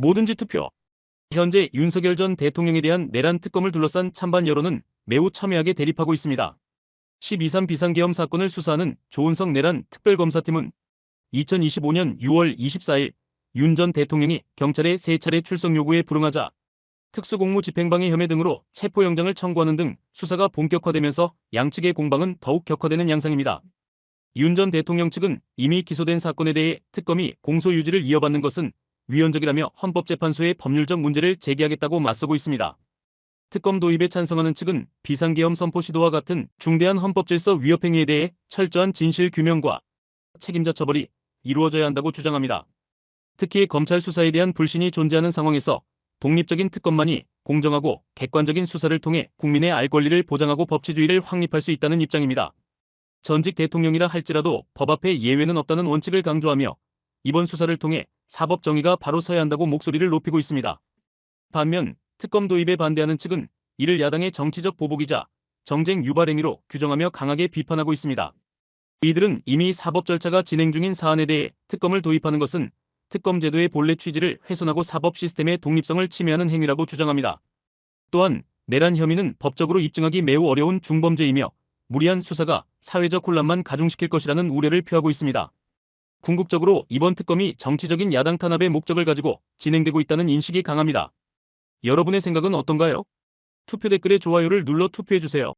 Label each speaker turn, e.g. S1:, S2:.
S1: 뭐든지 투표. 현재 윤석열 전 대통령에 대한 내란 특검을 둘러싼 찬반 여론은 매우 첨예하게 대립하고 있습니다. 12.3 비상계엄 사건을 수사하는 조은석 내란 특별검사팀은 2025년 6월 24일 윤 전 대통령이 경찰에 세 차례 출석 요구에 불응하자 특수공무 집행방해 혐의 등으로 체포영장을 청구하는 등 수사가 본격화되면서 양측의 공방은 더욱 격화되는 양상입니다. 윤 전 대통령 측은 이미 기소된 사건에 대해 특검이 공소 유지를 이어받는 것은 위헌적이라며 헌법재판소에 법률적 문제를 제기하겠다고 맞서고 있습니다. 특검 도입에 찬성하는 측은 비상계엄 선포 시도와 같은 중대한 헌법질서 위협 행위에 대해 철저한 진실 규명과 책임자 처벌이 이루어져야 한다고 주장합니다. 특히 검찰 수사에 대한 불신이 존재하는 상황에서 독립적인 특검만이 공정하고 객관적인 수사를 통해 국민의 알 권리를 보장하고 법치주의를 확립할 수 있다는 입장입니다. 전직 대통령이라 할지라도 법 앞에 예외는 없다는 원칙을 강조하며 이번 수사를 통해 사법 정의가 바로 서야 한다고 목소리를 높이고 있습니다. 반면 특검 도입에 반대하는 측은 이를 야당의 정치적 보복이자 정쟁 유발 행위로 규정하며 강하게 비판하고 있습니다. 이들은 이미 사법 절차가 진행 중인 사안에 대해 특검을 도입하는 것은 특검 제도의 본래 취지를 훼손하고 사법 시스템의 독립성을 침해하는 행위라고 주장합니다. 또한 내란 혐의는 법적으로 입증하기 매우 어려운 중범죄이며 무리한 수사가 사회적 혼란만 가중시킬 것이라는 우려를 표하고 있습니다. 궁극적으로 이번 특검이 정치적인 야당 탄압의 목적을 가지고 진행되고 있다는 인식이 강합니다. 여러분의 생각은 어떤가요? 투표 댓글에 좋아요를 눌러 투표해주세요.